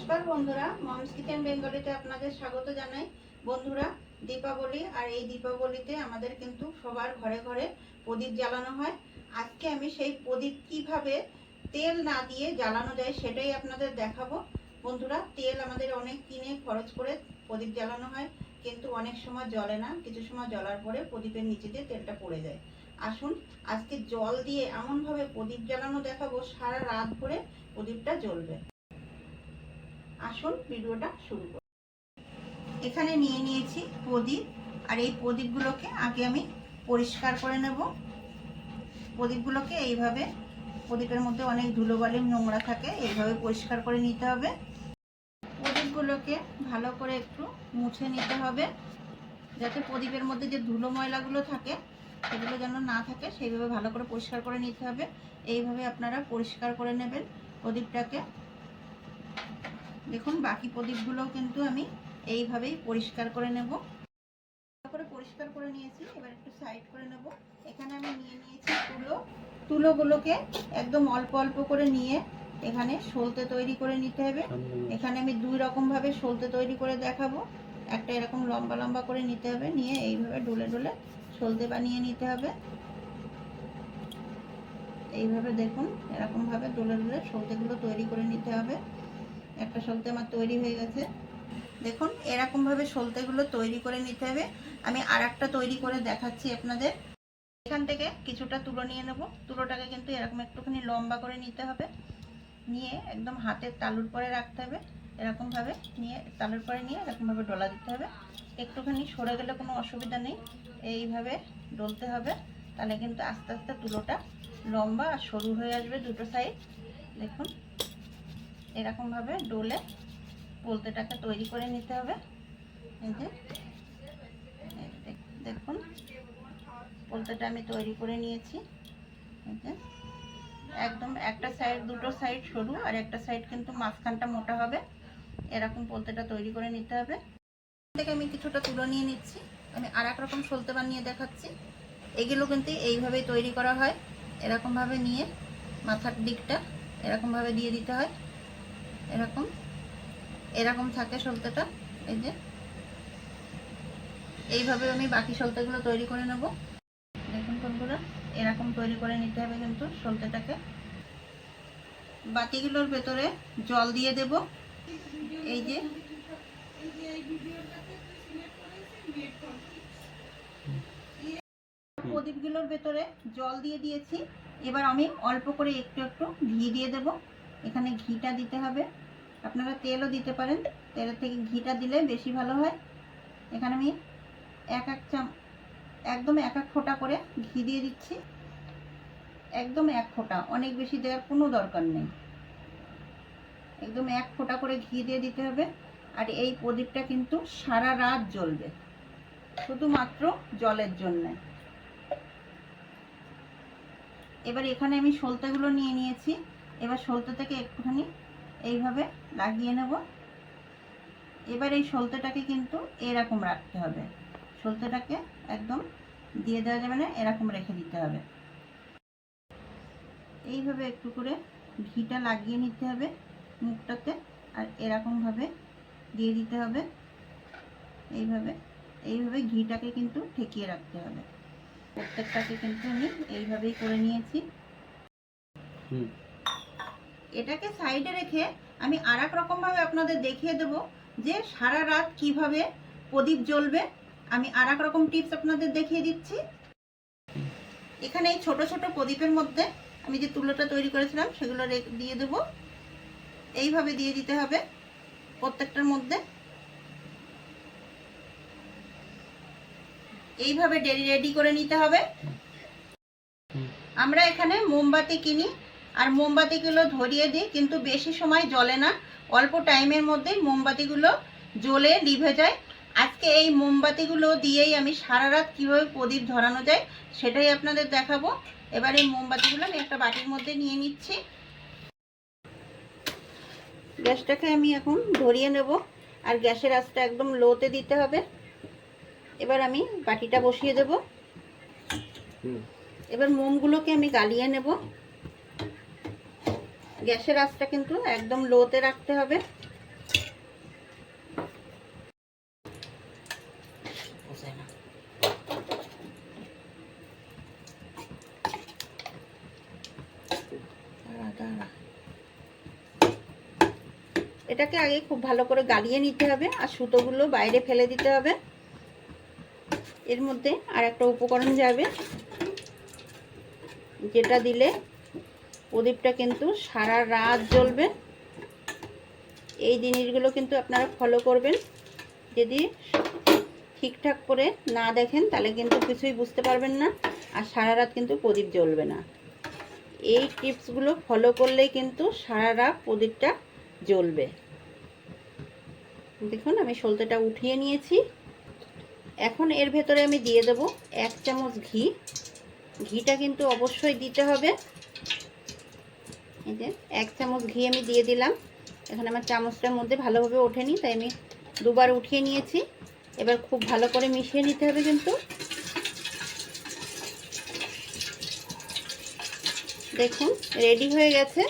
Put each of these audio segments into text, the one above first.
নমস্কার বন্ধুরা moms kitchen বেঙ্গলিতে আপনাদের স্বাগত জানাই। বন্ধুরা, দীপাবলি আর এই দীপাবলিতে আমাদের কিন্তু সবার ঘরে ঘরে প্রদীপ জ্বালানো হয়। আজকে আমি সেই প্রদীপ কীভাবে তেল না দিয়ে জ্বালানো যায় সেটাই আপনাদের দেখাবো। বন্ধুরা, তেল আমাদের অনেক কিনে খরচ করে প্রদীপ জ্বালানো হয়, কিন্তু অনেক সময় জ্বলে না। কিছু সময় জ্বলার পরে প্রদীপের নিচে দিয়ে তেলটা পড়ে যায়। আসুন, আজকে জল দিয়ে এমনভাবে প্রদীপ জ্বালানো দেখাবো, সারা রাত ভরে প্রদীপটা জ্বলবে। আসুন, ভিডিওটা শুরু করি। এখানে নিয়ে নিয়েছি প্রদীপ, আর এই প্রদীপগুলোকে আগে আমি পরিষ্কার করে নেব। প্রদীপগুলোকে এইভাবে, প্রদীপের মধ্যে অনেক ধুলোবালি নোংরা থাকে, এইভাবে পরিষ্কার করে নিতে হবে। প্রদীপগুলোকে ভালো করে একটু মুছে নিতে হবে, যাতে প্রদীপের মধ্যে যে ধুলো ময়লাগুলো থাকে, সেগুলো যেন না থাকে, সেইভাবে ভালো করে পরিষ্কার করে নিতে হবে। এইভাবে আপনারা পরিষ্কার করে নেবেন প্রদীপটাকে। দেখুন, বাকি প্রদীপগুলোও কিন্তু আমি এইভাবেই পরিষ্কার করে নেব। করে পরিষ্কার করে নিয়েছি, এবার একটু সাইড করে নেব। এখানে আমি নিয়ে নিয়েছি তুলো। তুলোগুলোকে একদম অল্প অল্প করে নিয়ে এখানে সলতে তৈরি করে নিতে হবে। এখানে আমি দুই রকম ভাবে সলতে তৈরি করে দেখাবো। একটা এরকম লম্বা লম্বা করে নিতে হবে, নিয়ে এইভাবে ডলে ডলে সলতে বানিয়ে নিতে হবে। এইভাবে দেখুন এরকম ভাবে ডলে ডলে সলতেগুলো তৈরি করে নিতে হবে। একটা সলতে আমার তৈরি হয়ে গেছে। দেখুন এরকমভাবে সলতেগুলো তৈরি করে নিতে হবে। আমি আর তৈরি করে দেখাচ্ছি আপনাদের। এখান থেকে কিছুটা তুলো নিয়ে নেব। তুলোটাকে কিন্তু এরকম একটুখানি লম্বা করে নিতে হবে। নিয়ে একদম হাতের তালুর পরে রাখতে হবে। এরকমভাবে নিয়ে, তালুর পরে নিয়ে এরকমভাবে ডলা দিতে হবে। একটুখানি সরে গেলে কোনো অসুবিধা নেই। এইভাবে ডলতে হবে। তাহলে কিন্তু আস্তে আস্তে তুলোটা লম্বা আর সরু হয়ে আসবে দুটো সাইড দেখুন এরকমভাবে ডোলে পোলতেটাকে তৈরি করে নিতে হবে। এই যে দেখ- দেখুন, পোলতেটা আমি তৈরি করে নিয়েছি। এই যে, একদম একটা সাইড, দুটো সাইড সরু আর একটা সাইড কিন্তু মাঝখানটা মোটা হবে। এরকম পোলতেটা তৈরি করে নিতে হবে। থেকে আমি কিছুটা তুলো নিয়ে নিচ্ছি। আমি আর এক রকম সলতে বানিয়ে দেখাচ্ছি। এগুলো কিন্তু এইভাবেই তৈরি করা হয়। এরকমভাবে নিয়ে মাথার দিকটা এরকমভাবে দিয়ে দিতে হয়। এরকম। এরকম থাকে সলতেটা এই যে। এইভাবে আমি বাকি সলতেগুলো তৈরি করে নেব। দেখুন বন্ধুরা, এরকম তৈরি করে নিতে হবে কিন্তু সলতেটাকে বাতিগুলোর ভেতরে জল দিয়ে দেব। এই যে। প্রদীপগুলোর ভেতরে জল দিয়ে দিয়েছি। এবার আমি অল্প করে একটু একটু ঘি দিয়ে দেব। এখানে ঘিটা দিতে হবে। আপনারা তেলও দিতে পারেন। তেলের থেকে ঘিটা দিলে বেশি ভালো হয়। এখানে আমি এক এক চাম, একদম এক এক ফোঁটা করে ঘি দিয়ে দিচ্ছি। একদম এক ফোঁটা, অনেক বেশি দেওয়ার কোনো দরকার নেই। একদম এক ফোঁটা করে ঘি দিয়ে দিতে হবে। আর এই প্রদীপটা কিন্তু সারা রাত জ্বলবে, শুধুমাত্র জলের জন্য। এবার এখানে আমি সলতেগুলো নিয়ে নিয়েছি। এবার সলতে থেকে একটুখানি এইভাবে লাগিয়ে নেব। এবার এই সলতেটাকে কিন্তু এরকম রাখতে হবে। সলতেটাকে একদম দিয়ে দেওয়া যাবে না, এরকম রেখে দিতে হবে। এইভাবে একটু করে ঘিটা লাগিয়ে নিতে হবে মুখটাতে আর এরকমভাবে দিয়ে দিতে হবে। এইভাবে এইভাবে ঘিটাকে কিন্তু ঠেকিয়ে রাখতে হবে। প্রত্যেকটাকে কিন্তু আমি এইভাবেই করে নিয়েছি। হুম। এটাকে সাইডে রেখে আমি আর এক রকমভাবে আপনাদের দেখিয়ে দেব যে সারা রাত কীভাবে প্রদীপ জ্বলবে। আমি আর এক রকম টিপস আপনাদের দেখিয়ে দিচ্ছি। এখানে এই ছোট ছোট প্রদীপের মধ্যে আমি যে তুলোটা তৈরি করেছিলাম সেগুলো দিয়ে দেব। এইভাবে দিয়ে দিতে হবে প্রত্যেকটার মধ্যে। এইভাবে রেডি করে নিতে হবে। আমরা এখানে মোমবাতি কিনি। আর মোমবাতিগুলো ধরিয়ে দিই কিন্তু বেশি সময় জ্বলে না। অল্প টাইমের মধ্যেই মোমবাতিগুলো জ্বলে লিভে যায়। আজকে এই মোমবাতিগুলো দিয়েই আমি সারা রাত কীভাবে প্রদীপ ধরানো যায় সেটাই আপনাদের দেখাবো। এবার এই মোমবাতিগুলো আমি একটা বাটির মধ্যে নিয়ে নিচ্ছি। গ্যাসটাকে আমি এখন ধরিয়ে নেব আর গ্যাসের আঁচটা একদম লোতে দিতে হবে। এবার আমি বাটিটা বসিয়ে দেব। হুম। এবার মোমগুলোকে আমি গালিয়ে নেব। গ্যাসের আঁচটা কিন্তু একদম লোতে রাখতে হবে। এটাকে আগে খুব ভালো করে গালিয়ে নিতে হবে আর সুতোগুলো বাইরে ফেলে দিতে হবে। এর মধ্যে আর একটা উপকরণ যাবে। যেটা দিলে প্রদীপটা কিন্তু সারা রাত জ্বলবে। এই জিনিসগুলো কিন্তু আপনারা ফলো করবেন। যদি ঠিকঠাক করে না দেখেন, তাহলে কিন্তু কিছুই বুঝতে পারবেন না আর সারা রাত কিন্তু প্রদীপ জ্বলবে না। এই টিপসগুলো ফলো করলেই কিন্তু সারা রাত প্রদীপটা জ্বলবে। দেখুন, আমি সলতেটা উঠিয়ে নিয়েছি। এখন এর ভেতরে আমি দিয়ে দেব এক চামচ ঘি। ঘিটা কিন্তু অবশ্যই দিতে হবে। এই যে এক চামচ ঘি আমি দিয়ে দিলাম। এখানে আমার চামচটার মধ্যে ভালোভাবে ওঠেনি তাই আমি দুবার উঠিয়ে নিয়েছি। এবার খুব ভালো করে মিশিয়ে নিতে হবে কিন্তু। দেখুন রেডি হয়ে গেছে।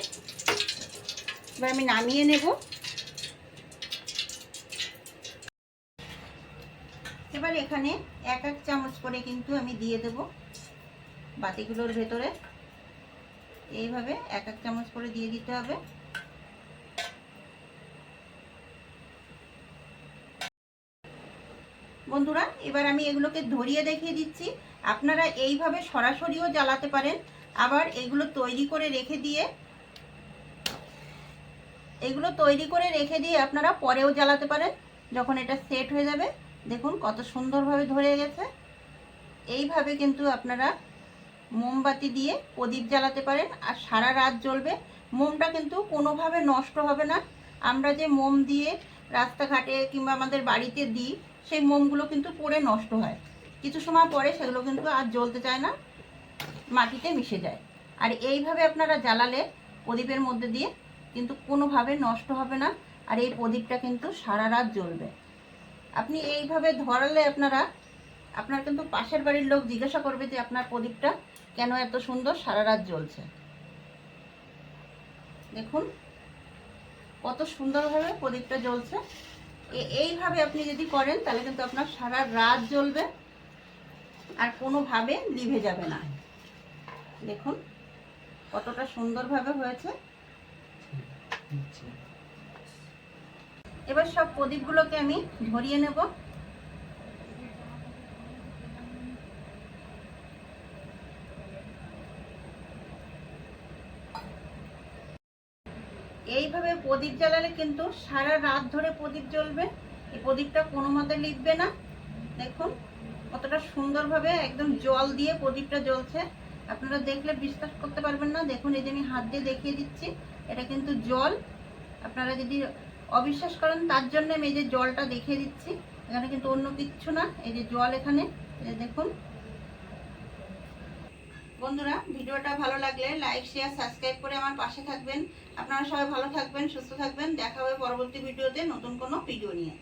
এবার আমি নামিয়ে নেব। এবার এখানে এক এক চামচ করে কিন্তু আমি দিয়ে দেব বাতিগুলোর ভেতরে। এইভাবে এক এক চামচ করে দিয়ে দিতে হবে। বন্ধুরা, এবার আমি এগুলোকে ধরিয়ে দেখিয়ে দিচ্ছি। আপনারা এইভাবে সরাসরিও জ্বালাতে পারেন। আবার এগুলো তৈরি করে রেখে দিয়ে, এগুলো তৈরি করে রেখে দিয়ে আপনারা পরেও জ্বালাতে পারেন, যখন এটা সেট হয়ে যাবে। দেখুন কত সুন্দরভাবে ধরে গেছে। এইভাবে কিন্তু আপনারা মোমবাতি দিয়ে প্রদীপ জ্বালাতে পারেন আর সারা রাত জ্বলবে। মোমটা কিন্তু কোনোভাবে নষ্ট হবে না। আমরা যে মোম দিয়ে রাস্তাঘাটে কিংবা আমাদের বাড়িতে দিই, সেই মোমগুলো কিন্তু পড়ে নষ্ট হয়। কিছু সময় পরে সেগুলো কিন্তু আর জ্বলতে চায় না, মাটিতে মিশে যায়। আর এইভাবে আপনারা জ্বালালে প্রদীপের মধ্যে দিয়ে কিন্তু কোনোভাবে নষ্ট হবে না আর এই প্রদীপটা কিন্তু সারা রাত জ্বলবে। আপনি এইভাবে ধরালে আপনারা, আপনার কিন্তু পাশের বাড়ির লোক জিজ্ঞাসা করবে যে আপনার প্রদীপটা কেন এত সুন্দর? সারা রাত জ্বলছে। দেখুন, কত সুন্দরভাবে প্রদীপটা জ্বলছে। এইভাবে আপনি যদি করেন, তাহলে কিন্তু আপনার সারা রাত জ্বলবে আর কোনোভাবে লিভে যাবে না। দেখুন, কতটা সুন্দরভাবে হয়েছে। এবার সব প্রদীপগুলোকে আমি ধরিয়ে নেব এইভাবে প্রদীপ জ্বালালে কিন্তু সারা রাত ধরে প্রদীপ জ্বলবে। এই প্রদীপটা কোনো মতে লিখবে না। দেখুন, কতটা সুন্দরভাবে একদম জল দিয়ে প্রদীপটা জ্বলছে। আপনারা দেখলে বিশ্বাস করতে পারবেন না। দেখুন, এই যে আমি হাত দিয়ে দেখিয়ে দিচ্ছি, এটা কিন্তু জল। আপনারা যদি অবিশ্বাস করেন, তার জন্য আমি এই যে জলটা দেখিয়ে দিচ্ছি। এখানে কিন্তু অন্য কিচ্ছু না। এই যে জল এখানে দেখুন। বন্ধুরা, ভিডিওটা ভালো লাগলে লাইক শেয়ার সাবস্ক্রাইব করে আমার পাশে থাকবেন। আপনারা সবাই ভালো থাকবেন, সুস্থ থাকবেন। দেখা হবে পরবর্তী ভিডিওতে নতুন কোনো ভিডিও নিয়ে।